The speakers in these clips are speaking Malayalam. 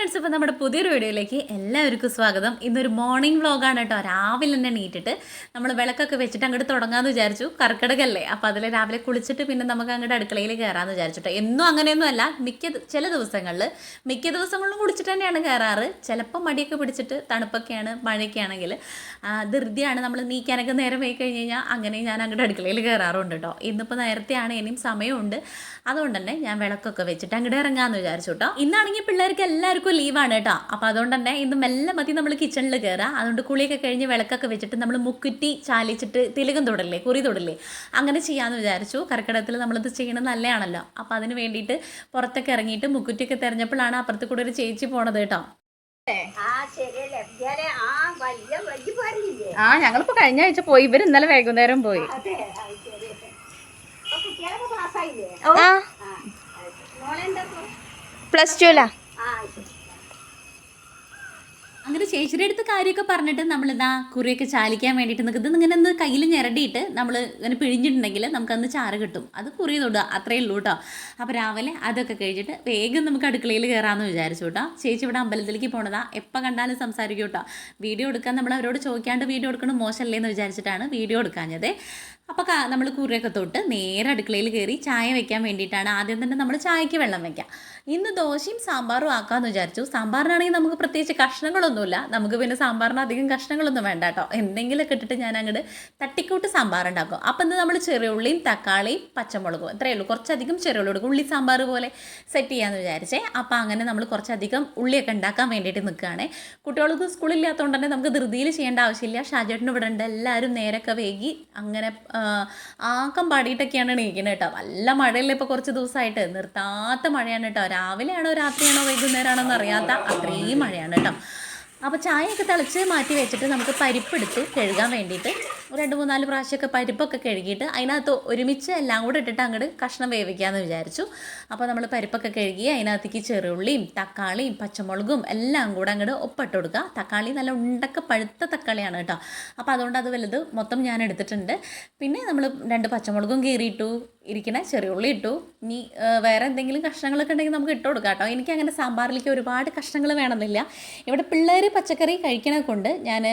ഫ്രണ്ട്സ് ഇപ്പോൾ നമ്മുടെ പുതിയൊരു വീഡിയോയിലേക്ക് എല്ലാവർക്കും സ്വാഗതം. ഇന്നൊരു മോർണിംഗ് വ്ളോഗാണ് കേട്ടോ. രാവിലെ തന്നെ നീട്ടിട്ട് നമ്മൾ വിളക്കൊക്കെ വെച്ചിട്ട് അങ്ങോട്ട് തുടങ്ങാമെന്ന് വിചാരിച്ചു. കർക്കിടകല്ലേ. അപ്പോൾ അതിൽ രാവിലെ കുളിച്ചിട്ട് പിന്നെ നമുക്ക് അങ്ങോട്ട് അടുക്കളയിൽ കയറാമെന്ന് വിചാരിച്ചിട്ടോ എന്നും അങ്ങനെയൊന്നും അല്ല. മിക്ക ചില ദിവസങ്ങളിൽ മിക്ക ദിവസങ്ങളിലും കുളിച്ചിട്ട് തന്നെയാണ് കയറാറ് ചിലപ്പോൾ മടിയൊക്കെ പിടിച്ചിട്ട് തണുപ്പൊക്കെയാണ് മഴയൊക്കെ ആണെങ്കിൽ ധൃതിയാണ് നമ്മൾ നീക്കാനൊക്കെ നേരം പോയി കഴിഞ്ഞ് കഴിഞ്ഞാൽ അങ്ങനെ ഞാൻ അങ്ങോട്ട് അടുക്കളയിൽ കയറാറുണ്ട് കേട്ടോ ഇന്നിപ്പോൾ നേരത്തെയാണ് ഇനിയും സമയമുണ്ട്. അതുകൊണ്ട് തന്നെ ഞാൻ വിളക്കൊക്കെ വെച്ചിട്ട് അങ്ങോട്ട് ഇറങ്ങാമെന്ന് വിചാരിച്ചു കേട്ടോ ഇന്നാണെങ്കിൽ പിള്ളേർക്ക് എല്ലാവർക്കും ലീവാണ് കേട്ടോ അപ്പോൾ അതുകൊണ്ട് തന്നെ ഇന്ന് മെല്ലെ മതി നമ്മൾ കിച്ചണിൽ കയറുക അതുകൊണ്ട് കുളിയൊക്കെ കഴിഞ്ഞ് വിളക്കൊക്കെ വെച്ചിട്ട് നമ്മൾ മുക്കുറ്റി ചാലിച്ചിട്ട് തിലകം തൊടല്ലേ കുറി തൊടല്ലേ. അങ്ങനെ ചെയ്യാമെന്ന് വിചാരിച്ചു. കർക്കിടകത്തിൽ നമ്മളിത് ചെയ്യണത് നല്ലതാണല്ലോ അപ്പോൾ അതിന് വേണ്ടിയിട്ട് പുറത്തൊക്കെ ഇറങ്ങിയിട്ട് മുക്കുറ്റിയൊക്കെ തിരഞ്ഞപ്പോഴാണ് അപ്പുറത്ത് കൂടെ ഒരു ചേച്ചി പോണത് കേട്ടോ ആ ഞങ്ങളിപ്പോ കഴിഞ്ഞ ആഴ്ച പോയി. ഇവർ ഇന്നലെ വൈകുന്നേരം പോയി. പ്ലസ് ടു ശരി അപ്പൊ കുട്ടികളൊക്കെ പാസ്സായില്ലേ ആ ആ മോളെന്താ ഇപ്പൊ? പ്ലസ് ടുലാ ആ ശരി അങ്ങനെ ചേച്ചിയുടെ അടുത്ത് കാര്യമൊക്കെ പറഞ്ഞിട്ട് നമ്മൾ നമ്മളിതാ കുറിയൊക്കെ ചാലിക്കാൻ വേണ്ടിയിട്ട് നിൽക്കുന്നത് ഇങ്ങനെ ഒന്ന് കയ്യിൽ ഞെരടിയിട്ട് നമ്മൾ ഇങ്ങനെ പിഴിഞ്ഞിട്ടുണ്ടെങ്കിൽ നമുക്കന്ന് ചാറ് കിട്ടും. അത് കുറി തൊടുക. അത്രയേ ഉള്ളൂ കേട്ടോ അപ്പോൾ രാവിലെ അതൊക്കെ കഴിച്ചിട്ട് വേഗം നമുക്ക് അടുക്കളയിൽ കയറാമെന്ന് വിചാരിച്ചു കേട്ടോ ചേച്ചി ഇവിടെ അമ്പലത്തിലേക്ക് പോണതാ. എപ്പോൾ കണ്ടാലും സംസാരിക്കും കേട്ടോ വീഡിയോ എടുക്കാൻ നമ്മൾ അവരോട് ചോദിക്കാണ്ട് വീഡിയോ എടുക്കണം മോശമല്ലേ എന്ന് വിചാരിച്ചിട്ടാണ് വീഡിയോ എടുക്കാഞ്ഞത്. അപ്പോൾ നമ്മൾ കുറിയൊക്കെ തൊട്ട് നേരെ അടുക്കളയിൽ കയറി ചായ വെക്കാൻ വേണ്ടിയിട്ടാണ് ആദ്യം തന്നെ നമ്മൾ ചായക്ക് വെള്ളം വെക്കാം. ഇന്ന് ദോശയും സാമ്പാറും ആക്കാമെന്ന് വിചാരിച്ചു. സാമ്പാറിനാണെങ്കിൽ നമുക്ക് പ്രത്യേകിച്ച് കഷ്ണങ്ങളൊന്നുമില്ല. നമുക്ക് പിന്നെ സാമ്പാറിന് അധികം കഷ്ണങ്ങളൊന്നും വേണ്ട കേട്ടോ. എന്തെങ്കിലുമൊക്കെ ഇട്ടിട്ട് ഞാൻ അങ്ങോട്ട് തട്ടിക്കൂട്ട് സാമ്പാർ ഉണ്ടാക്കും. അപ്പം ഇന്ന് നമ്മൾ ചെറിയുള്ളിയും തക്കാളിയും പച്ചമുളകും ഇത്രയേ ഉള്ളൂ. കുറച്ചധികം ചെറിയുള്ളി കൊടുക്കും ഉള്ളി സാമ്പാർ പോലെ സെറ്റ് ചെയ്യാമെന്ന് വിചാരിച്ചേ. അപ്പോൾ അങ്ങനെ നമ്മൾ കുറച്ചധികം ഉള്ളിയൊക്കെ ഉണ്ടാക്കാൻ വേണ്ടിയിട്ട് നിൽക്കുകയാണ് കുട്ടികൾക്ക് സ്കൂളില്ലാത്തതുകൊണ്ട് തന്നെ നമുക്ക് ധൃതിയിൽ ചെയ്യേണ്ട ആവശ്യമില്ല. ഷാജേട്ടന് ഇവിടെ ഉണ്ട്. എല്ലാവരും നേരൊക്കെ വേഗി അങ്ങനെ ആക്കം പാടിയിട്ടൊക്കെയാണ് എണീക്കുന്നത് കേട്ടോ. നല്ല മഴയല്ലേ ഇപ്പോൾ കുറച്ച് ദിവസമായിട്ട്? നിർത്താത്ത മഴയാണ് കേട്ടോ. രാവിലെയാണോ രാത്രിയാണോ വൈകുന്നേരമാണോ എന്ന് അറിയാത്ത അത്രയും മഴയാണ് കേട്ടോ. അപ്പോൾ ചായയൊക്കെ തിളച്ച് മാറ്റി വെച്ചിട്ട് നമുക്ക് പരിപ്പെടുത്ത് കഴുകാൻ വേണ്ടിയിട്ട് രണ്ട് മൂന്നാൽ പ്രാവശ്യമൊക്കെ പരിപ്പൊക്കെ കഴുകിയിട്ട് അതിനകത്ത് ഒരുമിച്ച് എല്ലാം കൂടെ ഇട്ടിട്ട് അങ്ങോട്ട് കഷ്ണം വേവിക്കാമെന്ന് വിചാരിച്ചു. അപ്പോൾ നമ്മൾ പരിപ്പൊക്കെ കഴുകി അതിനകത്തേക്ക് ചെറുള്ളിയും തക്കാളിയും പച്ചമുളകും എല്ലാം കൂടെ അങ്ങോട്ട് ഒപ്പിട്ട് കൊടുക്കുക. തക്കാളി നല്ല ഉണ്ടക്ക പഴുത്ത തക്കാളിയാണ് കേട്ടോ. അപ്പോൾ അതുകൊണ്ട് അത് വലുത് മൊത്തം ഞാൻ എടുത്തിട്ടുണ്ട്. പിന്നെ നമ്മൾ രണ്ട് പച്ചമുളകും കീറിയിട്ടു ഇരിക്കണ. ചെറിയുള്ളി ഇട്ടു. ഇനി വേറെ എന്തെങ്കിലും കഷ്ണങ്ങളൊക്കെ ഉണ്ടെങ്കിൽ നമുക്ക് ഇട്ട് കൊടുക്കാം കേട്ടോ. എനിക്ക് അങ്ങനെ സാമ്പാറിലേക്ക് ഒരുപാട് കഷ്ണങ്ങൾ വേണമെന്നില്ല. ഇവിടെ പിള്ളേർ പച്ചക്കറി കഴിക്കണ കൊണ്ട് ഞാൻ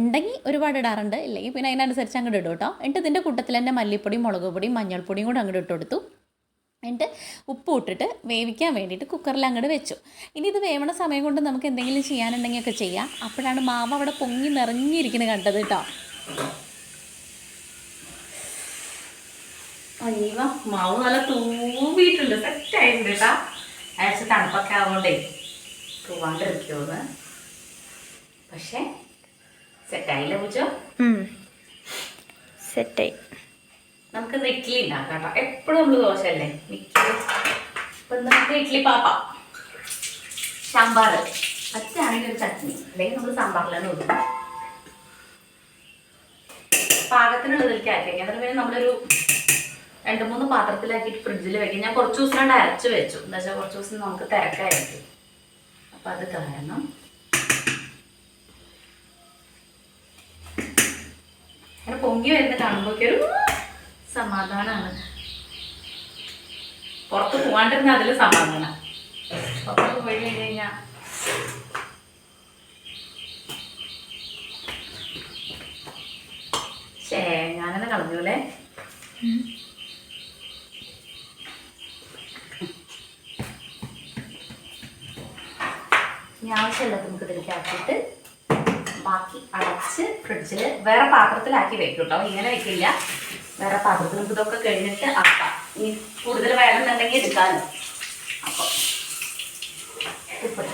ഉണ്ടെങ്കിൽ ഒരുപാട് ഇടാറുണ്ട്. ഇല്ലെങ്കിൽ പിന്നെ അതിനനുസരിച്ച് അങ്ങോട്ട് ഇടും കേട്ടോ. എന്നിട്ട് ഇതിന്റെ കൂട്ടത്തിൽ തന്നെ മല്ലിപ്പൊടിയും മുളക് പൊടിയും മഞ്ഞൾപ്പൊടിയും കൂടെ അങ്ങോട്ട് ഇട്ട് കൊടുത്തു. എന്നിട്ട് ഉപ്പ് ഇട്ടിട്ട് വേവിക്കാൻ വേണ്ടിയിട്ട് കുക്കറിൽ അങ്ങോട്ട് വെച്ചു. ഇനി ഇത് വേവണ സമയം കൊണ്ട് നമുക്ക് എന്തെങ്കിലും ചെയ്യാനുണ്ടെങ്കിൽ ഒക്കെ ചെയ്യാം. അപ്പോഴാണ് മാവ് അവിടെ പൊങ്ങി നിറഞ്ഞിരിക്കുന്നത് കണ്ടത് കേട്ടോ. അയ്യവ മാവ് നല്ല തൂവിയിട്ടുണ്ട് സെറ്റായിട്ടുണ്ട് കേട്ടാ. അയച്ച തണുപ്പൊക്കെ ആവുകൊണ്ടേ തൂവാണ്ടിരിക്കുമെന്ന് പക്ഷേ സെറ്റായില്ല പൂച്ചോ? സെറ്റായി നമുക്ക് ഇഡ്ഡലി ഉണ്ടാക്കാം കേട്ടോ. എപ്പോഴും നമ്മൾ ദോശയല്ലേ? മിക്ക ഇപ്പം നമുക്ക് ഇഡ്ഡലി പാപ്പ. സാമ്പാർ പറ്റാണെങ്കിൽ ഒരു ചട്നി. അല്ലെങ്കിൽ നമ്മൾ സാമ്പാറിലാണ് ഒതുക്കും പാകത്തിനുള്ളതിലേക്ക് ആക്കി. എന്നിട്ട് പിന്നെ നമ്മളൊരു രണ്ട് മൂന്ന് പാത്രത്തിലാക്കിയിട്ട് ഫ്രിഡ്ജിൽ വെക്കും. ഞാൻ കുറച്ച് ദിവസം കണ്ട് അരച്ച് വെച്ചു. എന്താ വെച്ചാൽ കുറച്ച് ദിവസം നമുക്ക് തിരക്കായിരിക്കും. അപ്പം അത് കാരണം അങ്ങനെ പൊങ്ങി വരുന്ന കാണുമ്പോഴൊക്കെ ഒരു സമാധാനമാണ് പുറത്ത് പോകാണ്ടിരുന്ന അതിൽ സമാധാനം. പുറത്ത് പോയി കഴിഞ്ഞ് കഴിഞ്ഞാൽ ശേ ഞാനെന്നെ കളഞ്ഞൂലേ ഇനി ആവശ്യമുള്ളത് ആക്കിയിട്ട് ബാക്കി അടച്ച് ഫ്രിഡ്ജിൽ വേറെ പാത്രത്തിലാക്കി വെക്കും കേട്ടോ ഇങ്ങനെ വെക്കില്ല. വേറെ പാത്രത്തിൽ ഇതൊക്കെ കഴിഞ്ഞിട്ട് ആക്കാം. ഇനി കൂടുതൽ വേണമെന്നുണ്ടെങ്കിൽ എടുക്കാമല്ലോ അപ്പോൾ ഉപ്പിട്ട്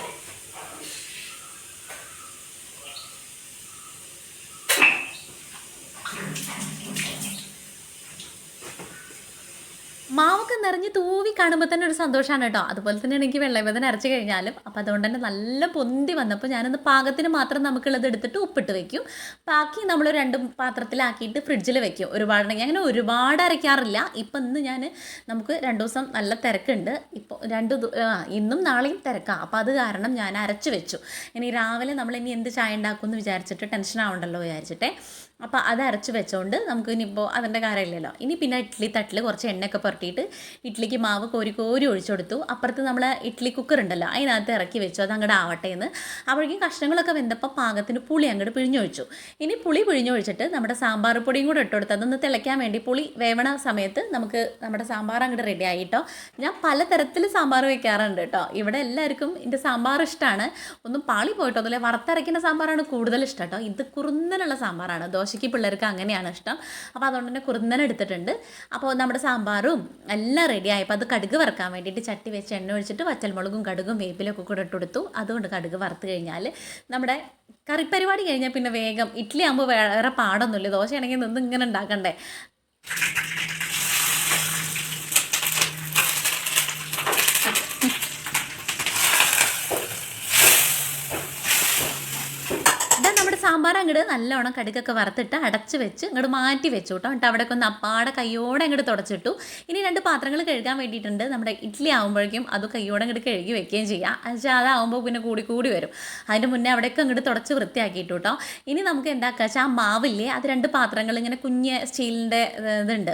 മാവൊക്കെ നിറഞ്ഞ് തൂവി കാണുമ്പോൾ തന്നെ ഒരു സന്തോഷമാണ് കേട്ടോ. അതുപോലെ തന്നെ എനിക്ക് വെള്ളവേദന അരച്ച് കഴിഞ്ഞാലും. അപ്പോൾ അതുകൊണ്ട് തന്നെ നല്ല പൊന്തി വന്നപ്പോൾ ഞാനൊന്ന് പാകത്തിന് മാത്രം നമുക്കുള്ളത് എടുത്തിട്ട് ഉപ്പിട്ട് വെക്കും. ബാക്കി നമ്മൾ രണ്ട് പാത്രത്തിലാക്കിയിട്ട് ഫ്രിഡ്ജിൽ വെക്കും. ഒരുപാടുണ്ടെങ്കിൽ അങ്ങനെ ഒരുപാട് അരയ്ക്കാറില്ല. ഇപ്പം ഇന്ന് ഞാൻ നമുക്ക് രണ്ട് ദിവസം നല്ല തിരക്കുണ്ട്. ഇപ്പോൾ രണ്ട് ഇന്നും നാളെയും തിരക്കാം. അപ്പോൾ അത് കാരണം ഞാൻ അരച്ച് വെച്ചു. ഇനി രാവിലെ നമ്മൾ ഇനി എന്ത് ചായ ഉണ്ടാക്കും എന്ന് വിചാരിച്ചിട്ട് ടെൻഷൻ ആവണ്ടല്ലോ വിചാരിച്ചിട്ടേ. അപ്പോൾ അത് അരച്ച് വെച്ചോണ്ട് നമുക്ക് ഇനിയിപ്പോൾ അതിന്റെ കാര്യമില്ലല്ലോ. ഇനി പിന്നെ ഇഡ്ഡലി തട്ടിൽ കുറച്ച് എണ്ണയൊക്കെ പുരട്ടിയിട്ട് ഇഡ്ഡലിക്ക് മാവ് കോരി കോരി ഒഴിച്ചു കൊടുത്തു. അപ്പുറത്ത് നമ്മൾ ഇഡ്ഡലി കുക്കർ ഉണ്ടല്ലോ അതിനകത്ത് ഇറക്കി വെച്ചു. അത് അങ്ങോട്ട് ആവട്ടെ എന്ന് അപ്പോഴേക്കും കഷ്ണങ്ങളൊക്കെ വെന്തപ്പോൾ പാകത്തിന് പുളി അങ്ങോട്ട് പിഴിഞ്ഞൊഴിച്ചു. ഇനി പുളി പിഴിഞ്ഞൊഴിച്ചിട്ട് നമ്മുടെ സാമ്പാർ പൊടിയും കൂടെ ഇട്ട് കൊടുത്ത് അതൊന്ന് തിളയ്ക്കാൻ വേണ്ടി പുളി വേവണ സമയത്ത് നമുക്ക് നമ്മുടെ സാമ്പാർ അങ്ങോട്ട് റെഡി ആയിട്ടോ. ഞാൻ പലതരത്തിൽ സാമ്പാർ വെക്കാറുണ്ട് കേട്ടോ. ഇവിടെ എല്ലാവർക്കും എന്റെ സാമ്പാർ ഇഷ്ടമാണ് ഒന്നും പാളി പോയിട്ടോ അതുപോലെ വറുത്തരയ്ക്കുന്ന സാമ്പാറാണ് കൂടുതൽ ഇഷ്ടം കേട്ടോ. ഇത് കുറുന്നനുള്ള സാമ്പാറാണ്. ദോശയ്ക്ക് പിള്ളേർക്ക് അങ്ങനെയാണ് ഇഷ്ടം. അപ്പോൾ അതുകൊണ്ട് തന്നെ കുറുന്നൻ എടുത്തിട്ടുണ്ട്. അപ്പോൾ നമ്മുടെ സാമ്പാറും എല്ലാം റെഡി ആയപ്പോൾ അത് കടുക് വറുക്കാൻ വേണ്ടിയിട്ട് ചട്ടി വെച്ച് എണ്ണ ഒഴിച്ചിട്ട് വച്ചൽമുളകും കടുകും വേപ്പിലൊക്കെ കൂടെ ഇട്ട് കൊടുത്തു. അതുകൊണ്ട് കടുക് വറുത്ത് കഴിഞ്ഞാൽ നമ്മുടെ കറി പരിപാടി കഴിഞ്ഞാൽ പിന്നെ വേഗം ഇഡ്ഡലി ആകുമ്പോൾ വേറെ പാടൊന്നുമില്ല. ദോശയാണെങ്കിൽ നിന്ന് ഇങ്ങനെ ഉണ്ടാക്കണ്ടേ ഇതാ നമ്മുടെ സാമ്പാർ അങ്ങോട്ട് നല്ലോണം കടുക്കൊക്കെ വറുത്തിട്ട് അടച്ച് വെച്ച് ഇങ്ങോട്ട് മാറ്റി വെച്ചു കേട്ടോ. എന്നിട്ട് അവിടെയൊക്കെ ഒന്ന് അപ്പാടെ കയ്യോടെ അങ്ങോട്ട് തുടച്ചിട്ടു. ഇനി രണ്ട് പാത്രങ്ങൾ കഴുകാൻ വേണ്ടിയിട്ടുണ്ട്. നമ്മുടെ ഇഡ്ഡലി ആകുമ്പോഴേക്കും അത് കയ്യോടെ അങ്ങോട്ട് കഴുകി വെക്കുകയും ചെയ്യാം. എന്നുവെച്ചാൽ അതാവുമ്പോൾ പിന്നെ കൂടി കൂടി വരും. അതിന്റെ മുന്നേ അവിടെയൊക്കെ അങ്ങോട്ട് തുടച്ച് വൃത്തിയാക്കിയിട്ടു കേട്ടോ. ഇനി നമുക്ക് എന്താക്കുക വെച്ചാൽ ആ മാവില്ലേ അത് രണ്ട് പാത്രങ്ങൾ ഇങ്ങനെ കുഞ്ഞ് സ്റ്റീലിന്റെ ഇതുണ്ട്.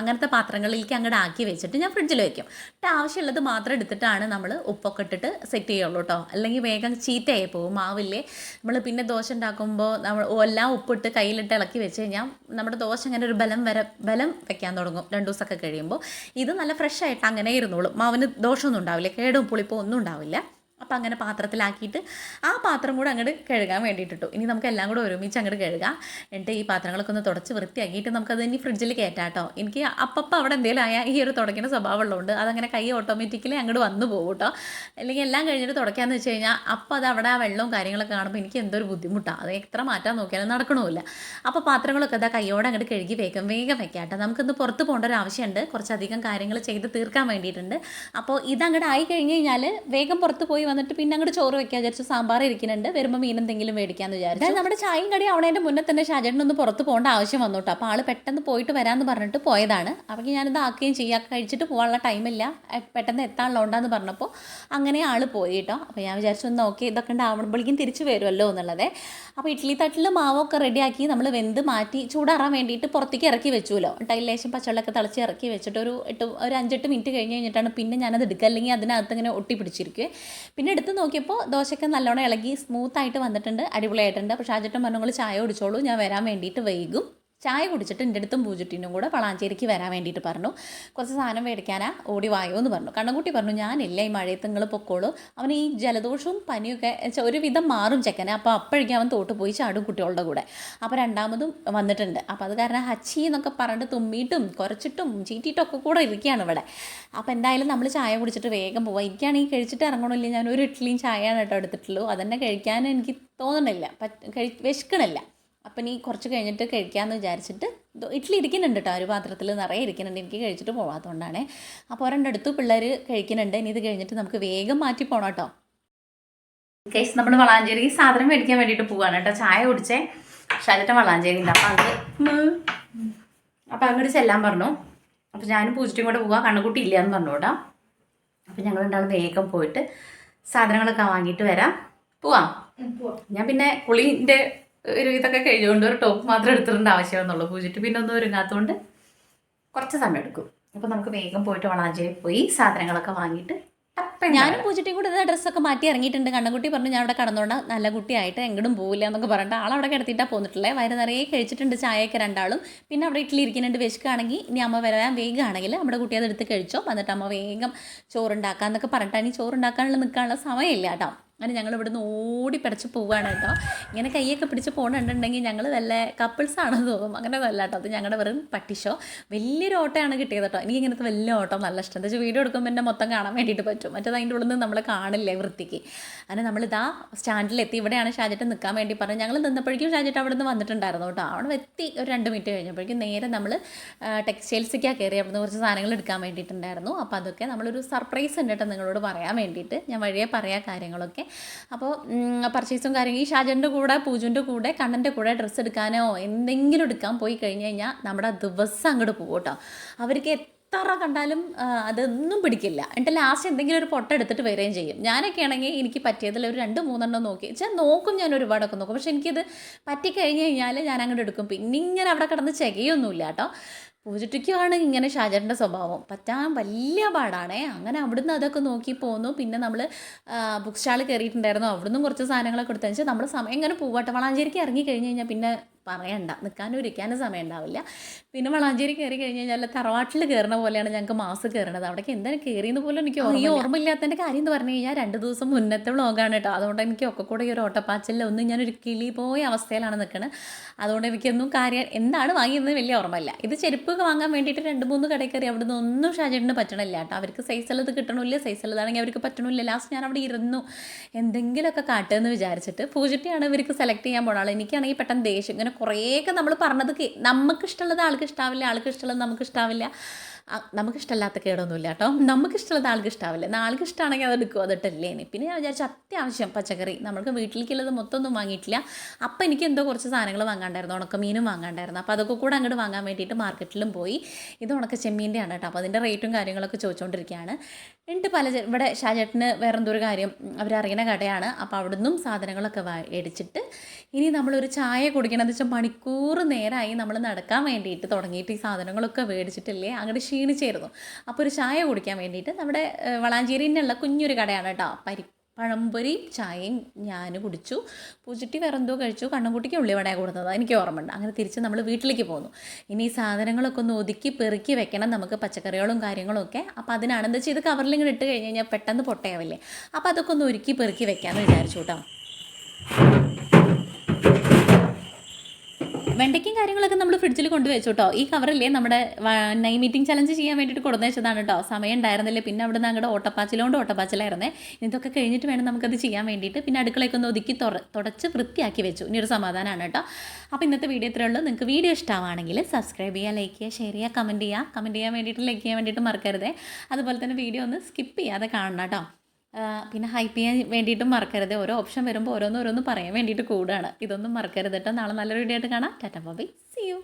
അങ്ങനത്തെ പാത്രങ്ങളിലേക്ക് അങ്ങോട്ട് ആക്കി വെച്ചിട്ട് ഞാൻ ഫ്രിഡ്ജിൽ വെക്കും. എന്നിട്ട് ആവശ്യമുള്ളത് മാത്രം എടുത്തിട്ടാണ് നമ്മൾ ഉപ്പൊക്കെ ഇട്ടിട്ട് സെറ്റ് ചെയ്യുള്ളൂ കേട്ടോ. അല്ലെങ്കിൽ വേഗം ചീത്തയായി പോകും മാവില്ലേ. നമ്മൾ പിന്നെ ദോശ ഉണ്ടാക്കുമ്പോൾ നമ്മൾ എല്ലാം ഉപ്പിട്ട് കയ്യിലിട്ട് ഇളക്കി വെച്ച് കഴിഞ്ഞാൽ നമ്മുടെ ദോശ അങ്ങനെ ഒരു ബലം വരെ ബലം വെക്കാൻ തുടങ്ങും. രണ്ട് ദിവസമൊക്കെ കഴിയുമ്പോൾ. ഇത് നല്ല ഫ്രഷ് ആയിട്ട് അങ്ങനെ ഇരുന്നോളും. മാവിന് ദോഷമൊന്നും ഉണ്ടാവില്ല. കേടും പുളിപ്പോ ഒന്നും ഉണ്ടാവില്ല. അപ്പോൾ അങ്ങനെ പാത്രത്തിലാക്കിയിട്ട് ആ പാത്രം കൂടെ അങ്ങോട്ട് കഴുകാൻ വേണ്ടിയിട്ടിട്ടു. ഇനി നമുക്ക് എല്ലാം കൂടെ ഒരുമിച്ച് അങ്ങോട്ട് കഴുകാം. എന്നിട്ട് ഈ പാത്രങ്ങളൊക്കെ ഒന്ന് തുടച്ച് വൃത്തിയാക്കിയിട്ട് നമുക്കത് ഇനി ഫ്രിഡ്ജിൽ കയറ്റാം കേട്ടോ എനിക്ക് അപ്പപ്പം അവിടെ എന്തെങ്കിലും ആയാൽ ഈ ഒരു തുടയ്ക്കുന്ന സ്വഭാവം ഉള്ളതുകൊണ്ട് അതങ്ങനെ കൈ ഓട്ടോമാറ്റിക്കലി അങ്ങോട്ട് വന്നു പോകും കേട്ടോ അല്ലെങ്കിൽ എല്ലാം കഴിഞ്ഞിട്ട് തുടയ്ക്കാന്ന് വെച്ച് കഴിഞ്ഞാൽ അപ്പോൾ അത് അവിടെ ആ വെള്ളവും കാര്യങ്ങളൊക്കെ കാണുമ്പോൾ എനിക്ക് എന്തൊരു ബുദ്ധിമുട്ടാണ് അത് എത്ര മാറ്റാൻ നോക്കിയാലും നടക്കണമില്ല അപ്പോൾ പാത്രങ്ങളൊക്കെ അതാ കൈയോടെ അങ്ങോട്ട് കഴുകി വേഗം വേഗം വെക്കാട്ടോ. കേട്ടോ നമുക്കിന്ന് പുറത്ത് പോകേണ്ട ഒരു ആവശ്യമുണ്ട് കുറച്ചധികം കാര്യങ്ങൾ ചെയ്ത് തീർക്കാൻ വേണ്ടിയിട്ടുണ്ട്. അപ്പോൾ ഇതങ്ങോട്ട് ആയി കഴിഞ്ഞ് കഴിഞ്ഞാൽ വേഗം പുറത്ത് പോയി വന്നിട്ട് പിന്നെ അങ്ങോട്ട് ചോറ് വെക്കാൻ വിചാരിച്ചു സാമ്പാർ ഇരിക്കുന്നുണ്ട്. വരുമ്പോൾ മീൻ എന്തെങ്കിലും മേടിക്കാന്ന് വിചാരിച്ചു. നമ്മുടെ ചായയും കടി അവണേന്റെ മുന്നേ തന്നെ ഷാജേട്ടൻ ഒന്ന് പുറത്ത് പോകേണ്ട ആവശ്യം വന്നു കേട്ടോ അപ്പോൾ ആൾ പെട്ടെന്ന് പോയിട്ട് വരാന്ന് പറഞ്ഞിട്ട് പോയതാണ്. അപ്പോൾ ഞാനിത് ആക്കുകയും ചെയ്യാം. കഴിച്ചിട്ട് പോകാനുള്ള ടൈമില്ല പെട്ടെന്ന് എത്താനുള്ളതുകൊണ്ടാന്ന് പറഞ്ഞപ്പോൾ അങ്ങനെ ആൾ പോയി കേട്ടോ അപ്പോൾ ഞാൻ വിചാരിച്ചു ഒന്ന് ഓക്കെ ഇതൊക്കെ ഉണ്ടാവുമ്പോഴേക്കും തിരിച്ചു വരുമല്ലോ എന്നുള്ളത്. അപ്പോൾ ഇഡ്ഡലി തട്ടിൽ മാവൊക്കെ റെഡിയാക്കി നമ്മൾ വെന്ത് മാറ്റി ചൂടാറാൻ വേണ്ടിയിട്ട് പുറത്തേക്ക് ഇറക്കി വെച്ചുല്ലോ ടൈലേശം ലേശം പച്ചവെള്ളമൊക്കെ തിളച്ച് ഇറക്കി വെച്ചിട്ട് ഒരു എട്ട് ഒരു അഞ്ചെട്ട് മിനിറ്റ് കഴിഞ്ഞ് കഴിഞ്ഞിട്ടാണ് പിന്നെ ഞാനത് എടുക്കുക. അല്ലെങ്കിൽ അതിനകത്ത് ഇങ്ങനെ ഒട്ടി പിടിച്ചിരിക്കുക പിന്നെ എടുത്ത് നോക്കിയപ്പോൾ ദോശയ്ക്ക് നല്ലോണം ഇളകി സ്മൂത്തായിട്ട് വന്നിട്ടുണ്ട് അടിപൊളിയായിട്ടുണ്ട്. അപ്പോൾ ഷാജട്ടൻ പറഞ്ഞു "നിങ്ങൾ ചായ കുടിച്ചോളൂ ഞാൻ വരാൻ വേണ്ടിയിട്ട് വൈകും. ചായ കുടിച്ചിട്ട് എന്റെ അടുത്തും പൂജുട്ടിനും കൂടെ വളാഞ്ചേരിക്ക് വരാൻ വേണ്ടിയിട്ട് പറഞ്ഞു. കുറച്ച് സാധനം മേടിക്കാനാ ഓടി വായോ എന്ന് പറഞ്ഞു. കണ്ണൻകുട്ടി പറഞ്ഞു ഞാനില്ല ഈ മഴയത്ത് നിങ്ങൾ പൊക്കോളൂ. അവന് ഈ ജലദോഷവും പനിയൊക്കെ ഒരുവിധം മാറും ചെക്കനെ. അപ്പോൾ അപ്പോഴേക്കും അവൻ തോട്ട് പോയി ചാടും കുട്ടികളുടെ കൂടെ. അപ്പോൾ രണ്ടാമതും വന്നിട്ടുണ്ട്. അപ്പോൾ അത് കാരണം ഹച്ചി എന്നൊക്കെ പറഞ്ഞിട്ട് തുമ്മിയിട്ടും കുറച്ചിട്ടും ചീറ്റിയിട്ടും ഒക്കെ കൂടെ ഇരിക്കുകയാണ് ഇവിടെ. അപ്പോൾ എന്തായാലും നമ്മൾ ചായ കുടിച്ചിട്ട് വേഗം പോവാം. എനിക്കാണെങ്കിൽ കഴിച്ചിട്ട് ഇറങ്ങണമില്ല. ഞാൻ ഒരു ഇഡ്ഡലിയും ചായയാണ് കേട്ടോ എടുത്തിട്ടുള്ളൂ. അതന്നെ കഴിക്കാൻ എനിക്ക് തോന്നണില്ല. പറ്റ് കഴി വിശക്കണില്ല. അപ്പം നീ കുറച്ച് കഴിഞ്ഞിട്ട് കഴിക്കാമെന്ന് വിചാരിച്ചിട്ട് ഇഡ്ഡലി ഇരിക്കുന്നുണ്ട് കേട്ടോ ഒരു പാത്രത്തിൽ നിറയെ ഇരിക്കുന്നുണ്ട് എനിക്ക് കഴിച്ചിട്ട് പോകാത്തതുകൊണ്ടാണ് അപ്പോൾ ഒരെണ്ണം അടുത്ത് പിള്ളേർ കഴിക്കുന്നുണ്ട് ഇനി ഇത് കഴിഞ്ഞിട്ട് നമുക്ക് വേഗം മാറ്റി പോകണം കേട്ടോ കേസ് നമ്മൾ വളാഞ്ചേരി സാധനം മേടിക്കാൻ വേണ്ടിയിട്ട് പോവാണ് കേട്ടോ ചായ കുടിച്ചേ. ഷാജറ്റ വളാഞ്ചേരി ഉണ്ട് അപ്പം അത് അപ്പം അങ്ങോട്ട് ചെല്ലാൻ പറഞ്ഞു. അപ്പം ഞാനും പൂജിറ്റും കൂടെ പോവാം കണ്ണുകുട്ടി ഇല്ല എന്ന് പറഞ്ഞു കേട്ടോ. അപ്പം ഞങ്ങൾ രണ്ടാളും വേഗം പോയിട്ട് സാധനങ്ങളൊക്കെ വാങ്ങിയിട്ട് വരാം. പോവാം. ഞാൻ പിന്നെ കുളിന്റെ ഒരു ഇതൊക്കെ കഴിഞ്ഞുകൊണ്ട് ഒരു ടോപ്പ് മാത്രം എടുത്തിട്ടുണ്ട് ആവശ്യമെന്നുള്ളൂ. പൂജിട്ട് പിന്നെ ഒന്നും ഒരുങ്ങാത്തതുകൊണ്ട് കുറച്ച് സമയം എടുക്കും. അപ്പോൾ നമുക്ക് വേഗം പോയിട്ട് വളാഞ്ചേരി പോയി സാധനങ്ങളൊക്കെ വാങ്ങിയിട്ട് ഞാനും പൂജിട്ടിയും കൂടെ ഡ്രസ്സൊക്കെ മാറ്റി ഇറങ്ങിയിട്ടുണ്ട്. കണ്ണൻകുട്ടി പറഞ്ഞു ഞാൻ അവിടെ കടന്നോണ്ട നല്ല കുട്ടിയായിട്ട് എങ്ങോട്ടും പോവില്ല എന്നൊക്കെ പറഞ്ഞിട്ട് അവിടെ കിടത്തിയിട്ടാണ് പോന്നിട്ടുള്ളത് വയറ് നിറയെ കഴിച്ചിട്ടുണ്ട് ചായയൊക്കെ രണ്ടാളും. പിന്നെ അവിടെ ഇഡ്ഡലി ഇരിക്കുന്നുണ്ട്. വിശക്കുകയാണെങ്കിൽ ഇനി അമ്മ വരാൻ വേഗമാണെങ്കിൽ നമ്മുടെ കുട്ടി അത് എടുത്ത് കഴിച്ചോ. എന്നിട്ട് അമ്മ വേഗം ചോറുണ്ടാക്കാന്നൊക്കെ പറഞ്ഞിട്ടാണ് ഈ ചോറുണ്ടാക്കാനുള്ള നിൽക്കാനുള്ള സമയമില്ല കേട്ടോ. അങ്ങനെ ഞങ്ങൾ ഇവിടുന്ന് ഓടി പിടച്ച് പോവുകയാണ് കേട്ടോ. ഇങ്ങനെ കൈയൊക്കെ പിടിച്ച് പോകണുണ്ടെങ്കിൽ ഞങ്ങൾ വല്ല കപ്പിൾസ് ആണെന്ന് തോന്നും. അങ്ങനെ നല്ല കേട്ടോ. അത് ഞങ്ങളുടെ വെറും പട്ടിഷോ. വലിയൊരു ഓട്ടമാണ് കിട്ടിയത് കേട്ടോ. എനിക്ക് ഇങ്ങനത്തെ വലിയ ഓട്ടം നല്ല ഇഷ്ടം. എന്താ വീഡിയോ എടുക്കുമ്പോൾ എന്നെ മൊത്തം കാണാൻ വേണ്ടിയിട്ട് പറ്റും. മറ്റേത് അതിന്റെ ഉള്ളിൽ നിന്ന് നമ്മൾ കാണില്ലേ വൃത്തിക്ക്. അങ്ങനെ നമ്മളിതാ സ്റ്റാൻഡിലെത്തി. ഇവിടെയാണ് ഷാജറ്റ് നിൽക്കാൻ വേണ്ടി പറഞ്ഞു ഞങ്ങൾ നിന്നപ്പോഴേക്കും ഷാജറ്റ് അവിടെ നിന്ന് വന്നിട്ടുണ്ടായിരുന്നു കേട്ടോ. അവിടെ എത്തി ഒരു രണ്ട് മിനിറ്റ് കഴിഞ്ഞപ്പോഴേക്കും നേരെ നമ്മൾ ടെക്സ്റ്റൈൽസിലേക്കാണ് കയറി അവിടുന്ന് കുറച്ച് സാധനങ്ങൾ എടുക്കാൻ വേണ്ടിയിട്ടുണ്ടായിരുന്നു. അപ്പോൾ അതൊക്കെ നമ്മളൊരു സർപ്രൈസ് ഉണ്ട് കേട്ടോ നിങ്ങളോട് പറയാൻ വേണ്ടിയിട്ട്. ഞാൻ വഴിയെ പറയാ കാര്യങ്ങളൊക്കെ. അപ്പോൾ പർച്ചേസും കാര്യങ്ങൾ ഈ ഷാജന്റെ കൂടെ പൂജുന്റെ കൂടെ കണ്ണന്റെ കൂടെ ഡ്രസ്സ് എടുക്കാനോ എന്തെങ്കിലും എടുക്കാൻ പോയി കഴിഞ്ഞ് കഴിഞ്ഞാൽ നമ്മുടെ ദിവസം അങ്ങോട്ട് പോകും കേട്ടോ. അവർക്ക് എത്ര കണ്ടാലും അതൊന്നും പിടിക്കില്ല. എന്നിട്ട് ലാസ്റ്റ് എന്തെങ്കിലും ഒരു പൊട്ട എടുത്തിട്ട് വരികയും ചെയ്യും. ഞാനൊക്കെ ആണെങ്കിൽ എനിക്ക് പറ്റിയതിൽ ഒരു രണ്ട് മൂന്നെണ്ണം നോക്കി. വെച്ചാൽ നോക്കും ഞാൻ ഒരുപാടൊക്കെ നോക്കും. പക്ഷെ എനിക്കിത് പറ്റിക്കഴിഞ്ഞ് കഴിഞ്ഞാൽ ഞാൻ അങ്ങോട്ട് എടുക്കും. പിന്നെ ഇങ്ങനെ അവിടെ കിടന്ന് ചെകയൊന്നുമില്ല കേട്ടോ. പൂജട്ടിക്കുമാണ് ഇങ്ങനെ ഷാജറിന്റെ സ്വഭാവം. പറ്റാൻ വലിയ പാടാണേ. അങ്ങനെ അവിടുന്ന് അതൊക്കെ നോക്കി പോന്നു. പിന്നെ നമ്മൾ ബുക്ക് സ്റ്റാൾ കയറിയിട്ടുണ്ടായിരുന്നു. അവിടുന്ന് കുറച്ച് സാധനങ്ങളൊക്കെ എടുത്തു. വെച്ചാൽ നമ്മുടെ സമയം ഇങ്ങനെ പൂവാട്ട. വളാഞ്ചേരിക്ക് ഇറങ്ങി കഴിഞ്ഞ് കഴിഞ്ഞാൽ പിന്നെ പറയണ്ട. നിൽക്കാനും ഇരിക്കാനും സമയം ഉണ്ടാവില്ല പിന്നെ വളാഞ്ചേരി കയറി കഴിഞ്ഞ് കഴിഞ്ഞാൽ തറവാട്ടിൽ കയറുന്ന പോലെയാണ് ഞങ്ങൾക്ക് മാസ് കയറണത് അവിടേക്ക് എന്താണ് കയറിയെന്ന് പോലും എനിക്ക് ഓർമ്മ ഈ ഓർമ്മയില്ലാത്തതിന്റെ കാര്യം എന്ന് പറഞ്ഞു കഴിഞ്ഞാൽ രണ്ട് ദിവസം മുന്നത്തെ വ്ളോഗാണ് കേട്ടോ. അതുകൊണ്ട് എനിക്ക് ഒക്കെ കൂടെ ഈ ഒരു ഓട്ടപ്പാച്ചിലിൽ ഒന്നും ഞാനൊരു കിളി പോയ അവസ്ഥയിലാണ് നിൽക്കുന്നത് അതുകൊണ്ട് എനിക്കൊന്നും കാര്യം എന്താണ് വാങ്ങിയതെന്ന് വലിയ ഓർമ്മയില്ല. ഇത് ചെരുപ്പ് വാങ്ങാൻ വേണ്ടിയിട്ട് രണ്ട് മൂന്ന് കടയിൽ കയറി അവിടെ നിന്ന് ഒന്നും ഷാജേട്ടിന് പറ്റണില്ല കേട്ടോ. അവർക്ക് സൈസ് ഉള്ളത് കിട്ടണമില്ല സൈസ് ഉള്ളതാണെങ്കിൽ അവർക്ക് പറ്റണില്ല. ലാസ്റ്റ് ഞാൻ അവിടെ ഇരുന്നു. എന്തെങ്കിലുമൊക്കെ കാട്ടുമെന്ന് വിചാരിച്ചിട്ട് പൂജട്ടിയാണ് ഇവർക്ക് സെലക്ട് ചെയ്യാൻ പോണ ആൾ എനിക്കാണെങ്കിൽ പെട്ടെന്ന് ദേഷ്യം. ഇങ്ങനെ കുറേയൊക്കെ നമ്മൾ പറഞ്ഞത് നമുക്ക് ഇഷ്ടമുള്ളത് ആൾക്ക് ഇഷ്ടാവില്ല ആൾക്ക് ഇഷ്ടമുള്ളത് നമുക്ക് ഇഷ്ടാവില്ല നമുക്ക് ഇഷ്ടമല്ലാത്ത കേടൊന്നുമില്ല കേട്ടോ. നമുക്ക് ഇഷ്ടമുള്ളത് ആൾക്ക് ഇഷ്ടാവില്ല. ആൾക്ക് ഇഷ്ടമാണെങ്കിൽ അത് എടുക്കും അതിട്ടല്ലേ പിന്നെ ഞാൻ വിചാരിച്ചു അത്യാവശ്യം പച്ചക്കറി. നമുക്ക് വീട്ടിലേക്കുള്ളത് മൊത്തം ഒന്നും വാങ്ങിയിട്ടില്ല. അപ്പം എനിക്ക് എന്തോ കുറച്ച് സാധനങ്ങൾ വാങ്ങാണ്ടായിരുന്നു ഉണക്കമീനും വാങ്ങാണ്ടായിരുന്നു. അപ്പോൾ അതൊക്കെ കൂടെ അങ്ങോട്ട് വാങ്ങാൻ വേണ്ടിയിട്ട് മാർക്കറ്റിലും പോയി. ഇത് ഉണക്ക ചെമ്മീന്റെ ആണ് കേട്ടോ. അപ്പോൾ അതിന്റെ റേറ്റും കാര്യങ്ങളൊക്കെ ചോദിച്ചുകൊണ്ടിരിക്കുകയാണ് എന്നിട്ട് പല ഇവിടെ ഷാജേട്ടന് വേറെ എന്തോ ഒരു കാര്യം അവരറിയുന്ന കടയാണ്. അപ്പോൾ അവിടുന്നും സാധനങ്ങളൊക്കെ വാ ഇനി നമ്മളൊരു ചായ കുടിക്കണമെന്ന് വെച്ചാൽ മണിക്കൂർ നേരമായി നമ്മൾ നടക്കാൻ വേണ്ടിയിട്ട് തുടങ്ങിയിട്ട് ഈ സാധനങ്ങളൊക്കെ മേടിച്ചിട്ടില്ലേ? അങ്ങോട്ട് ക്ഷീണിച്ചായിരുന്നു അപ്പോൾ ഒരു ചായ കുടിക്കാൻ വേണ്ടിയിട്ട് നമ്മുടെ വളാഞ്ചേരി വളാഞ്ചേരിയിലുള്ള കുഞ്ഞൊരു കടയാണ് കേട്ടോ. പരി പഴംപൊരി ചായയും ഞാൻ കുടിച്ചു. പൂച്ചിട്ടി വേറെ എന്തോ കഴിച്ചു. കണ്ണൻകുട്ടിക്ക് ഉള്ളിവട കൊടുത്തത്. എനിക്ക് ഓർമ്മയുണ്ട്. അങ്ങനെ തിരിച്ച് നമ്മൾ വീട്ടിലേക്ക് പോന്നു. ഇനി ഈ സാധനങ്ങളൊക്കെ ഒന്ന് ഒതുക്കി പെറുക്കി വെക്കണം നമുക്ക് പച്ചക്കറികളും കാര്യങ്ങളും ഒക്കെ അപ്പോൾ അതിനാണെന്താ വെച്ചാൽ ഇത് കവറിലിങ്ങനെ ഇട്ട് കഴിഞ്ഞ് കഴിഞ്ഞാൽ പെട്ടെന്ന് പൊട്ടയാവില്ലേ? അപ്പോൾ അതൊക്കെ ഒന്ന് ഒരുക്കി പെറുക്കി വെക്കാമെന്ന് വിചാരിച്ചു കേട്ടോ. വെണ്ടയ്ക്കും കാര്യങ്ങളൊക്കെ നമ്മൾ ഫ്രിഡ്ജിൽ കൊണ്ടുവച്ചു കേട്ടോ ഈ കവറില്ലേ നമ്മുടെ നൈ മീറ്റിംഗ് ചലഞ്ച് ചെയ്യാൻ വേണ്ടിയിട്ട് കൊടുന്നു വെച്ചതാണ് കേട്ടോ സമയം ഉണ്ടായിരുന്നില്ല പിന്നെ അവിടെ നിന്ന് അങ്ങോട്ട് ഓട്ടപ്പാച്ചിലോണ്ട് ഓട്ടപ്പാച്ചിലായിരുന്നേ. ഇതൊക്കെ കഴിഞ്ഞിട്ട് വേണം നമുക്കത് ചെയ്യാൻ വേണ്ടിയിട്ട്. പിന്നെ അടുക്കളയൊക്കെ ഒന്ന് ഒതുക്കി തുറ തുടച്ച് വൃത്തിയാക്കി വെച്ചു. ഇനി ഒരു സമാധാനമാണ് കേട്ടോ അപ്പോൾ ഇന്നത്തെ വീഡിയോ ഇത്രയേ ഉള്ളൂ. നിങ്ങൾക്ക് വീഡിയോ ഇഷ്ടമാണെങ്കിൽ സബ്സ്ക്രൈബ് ചെയ്യുക ലൈക്ക് ചെയ്യുക ഷെയർ ചെയ്യുക കമന്റ് ചെയ്യുക കമന്റ് ചെയ്യാൻ വേണ്ടിയിട്ട് ലൈക്ക് ചെയ്യാൻ വേണ്ടിയിട്ട് മറക്കരുതേ. അതുപോലെ തന്നെ വീഡിയോ ഒന്ന് സ്കിപ്പ് ചെയ്യാതെ കാണണം കേട്ടോ പിന്നെ ഹൈപ്പ് ചെയ്യാൻ വേണ്ടിയിട്ടും മറക്കരുത്. ഓരോ ഓപ്ഷൻ വരുമ്പോൾ ഓരോന്ന് പറയാൻ വേണ്ടിയിട്ട് കൂടാണ്. ഇതൊന്നും മറക്കരുത് കേട്ടോ നാളെ നല്ലൊരു വീഡിയോ ആയിട്ട് കാണാം. Tata Bobby C U